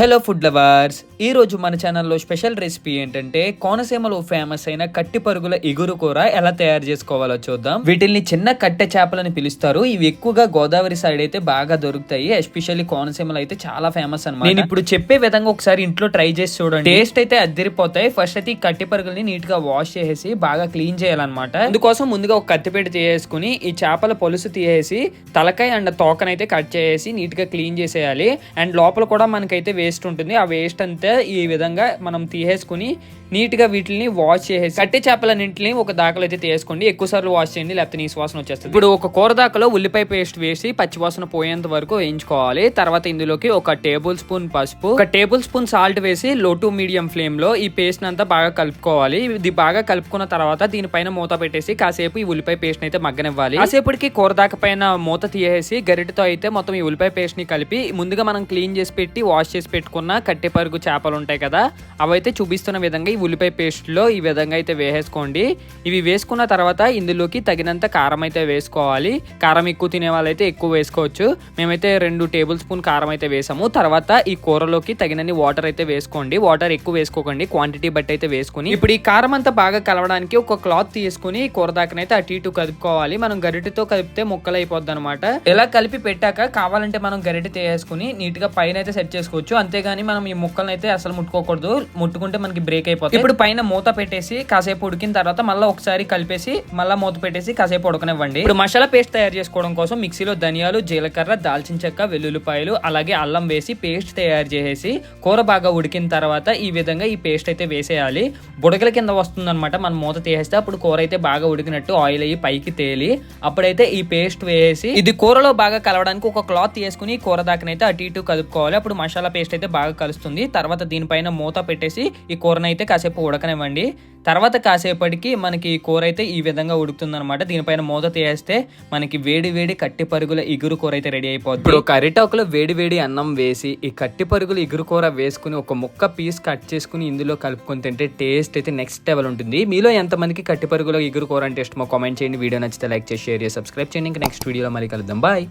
Hello food lovers ఈ రోజు మన ఛానల్లో స్పెషల్ రెసిపీ ఏంటంటే కోనసీమలో ఫేమస్ అయిన కట్టి పరుగుల ఇగురు కూర ఎలా తయారు చేసుకోవాలో చూద్దాం. వీటిల్ని చిన్న కట్టె చేపలని పిలుస్తారు. ఇవి ఎక్కువగా గోదావరి సైడ్ అయితే బాగా దొరుకుతాయి. ఎస్పెషల్లీ కోనసీమలో అయితే చాలా ఫేమస్ అన్నమాట. నేను ఇప్పుడు చెప్పే విధంగా ఒకసారి ఇంట్లో ట్రై చేసి చూడండి. టేస్ట్ అయితే అద్దరిపోతాయి. ఫస్ట్ అయితే ఈ కట్టి పరుగుల్ని నీట్గా వాష్ చేసేసి బాగా క్లీన్ చేయాలన్నమాట. అందుకోసం ముందుగా ఒక కత్తిపేట తీసేసుకుని ఈ చేపల పొలుసు తీసేసి తలకాయ అండ్ తోకనైతే కట్ చేసి నీట్గా క్లీన్ చేసేయాలి. అండ్ లోపల కూడా మనకైతే వేస్ట్ వేస్ట్ ఉంటుంది. ఆ వేస్ట్ అంతా ఈ విధంగా మనం తీసేసుకుని నీట్గా వీటిని వాష్ చేసేసి కట్టి చేపలన్నింటిని ఒక దాకలో అయితే తీసుకోండి ఎక్కువ సార్లు వాష్ చేయండి లేకపోతే నీ వాసన వచ్చేస్తుంది. ఇప్పుడు ఒక కూర దాకలో ఉల్లిపాయ పేస్ట్ వేసి పచ్చివాసన పోయేంత వరకు వేయించుకోవాలి. తర్వాత ఇందులోకి ఒక టేబుల్ స్పూన్ పసుపు ఒక టేబుల్ స్పూన్ సాల్ట్ వేసి లో టు మీడియం ఫ్లేమ్లో ఈ పేస్ట్ అంతా బాగా కలుపుకోవాలి. ఇది బాగా కలుపుకున్న తర్వాత దీనిపైన మూత పెట్టేసి కాసేపు ఈ ఉల్లిపాయ పేస్ట్ అయితే మగ్గనివ్వాలి. కాసేపటికి కూర దాక పైన మూత తీసేసి గరిటతో అయితే మొత్తం ఈ ఉల్లిపాయ పేస్ట్ని కలిపి ముందుగా మనం క్లీన్ చేసి పెట్టి వాష్ చేసి పెట్టుకున్న కట్టెపరుగు చేపలు ఉంటాయి కదా అవైతే చూపిస్తున్న విధంగా ఈ ఉల్లిపాయ పేస్ట్లో ఈ విధంగా అయితే వేసేసుకోండి. ఇవి వేసుకున్న తర్వాత ఇందులోకి తగినంత కారం అయితే వేసుకోవాలి. కారం ఎక్కువ తినే వాళ్ళైతే ఎక్కువ వేసుకోవచ్చు. మేమైతే రెండు టేబుల్ స్పూన్ కారం అయితే వేసాము. తర్వాత ఈ కూరలోకి తగినన్ని వాటర్ అయితే వేసుకోండి. వాటర్ ఎక్కువ వేసుకోకండి. క్వాంటిటీ బట్టి అయితే వేసుకుని. ఇప్పుడు ఈ కారం అంతా బాగా కలవడానికి ఒక క్లాత్ తీసుకుని కూర దాకనైతే అటు ఇటు కలుపుకోవాలి మనం గరిటెతో కలిపితే ముక్కలు అయిపోద్ది అనమాట ఇలా కలిపి పెట్టాక కావాలంటే మనం గరిటె తీసేసుకుని నీట్గా పైన అయితే సెట్ చేసుకోవచ్చు. అంతేగాని మనం ఈ ముక్కలను అయితే అసలు ముట్టుకోకూడదు. ముట్టుకుంటే మనకి బ్రేక్ అయిపోతుంది ఇప్పుడు పైన మూత పెట్టేసి కాసేపు ఉడికిన తర్వాత మళ్ళీ ఒకసారి కలిపేసి మళ్ళీ మూత పెట్టేసి కాసేపు ఉడకనివ్వండి. ఇప్పుడు మసాలా పేస్ట్ తయారు చేసుకోవడం కోసం మిక్సీలో ధనియాలు జీలకర్ర దాల్చిన చెక్క వెల్లుల్లిపాయలు అలాగే అల్లం వేసి పేస్ట్ తయారు చేసేసి కూర బాగా ఉడికిన తర్వాత ఈ విధంగా ఈ పేస్ట్ అయితే వేసేయాలి. బుడగల కింద వస్తుందన్నమాట. మనం మూత తీసేస్తే అప్పుడు కూర అయితే బాగా ఉడికినట్టు ఆయిల్ అయ్యి పైకి తేలి అప్పుడైతే ఈ పేస్ట్ వేసి ఇది కూరలో బాగా కలవడానికి ఒక క్లాత్ తీసుకుని ఈ కూర దాకనైతే అటు ఇటు కలుపుకోవాలి అప్పుడు మసాలా పేస్ట్ అయితే బాగా కలుస్తుంది. తర్వాత దీనిపైన మూత పెట్టేసి ఈ కూరనైతే కాసేపు ఉడకనివ్వండి. తర్వాత కాసేపటికి మనకి ఈ కూర అయితే ఈ విధంగా ఉడుకుతుంది అనమాట దీనిపైన మూత తీసేస్తే మనకి వేడి వేడి కట్టి పరుగుల ఇగురు కూర అయితే రెడీ అయిపోతుంది ఇప్పుడు ఒక వేడి వేడి అన్నం వేసి ఈ కట్టి పరుగుల ఇగురు కూర వేసుకుని ఒక ముక్క పీస్ కట్ చేసుకుని ఇందులో కలుపుకొని తింటే టేస్ట్ అయితే నెక్స్ట్ లెవెల్ ఉంటుంది. మీలో ఎంతమందికి కట్టి పరుగుల ఇగురు కూర అంటే ఇష్టమో కామెంట్ చేయండి. వీడియో నచ్చితే లైక్ చేసి షేర్ చేసి సబ్స్క్రైబ్ చేయండి. ఇంకా నెక్స్ట్ వీడియోలో మళ్ళీ కలుద్దాం. బాయ్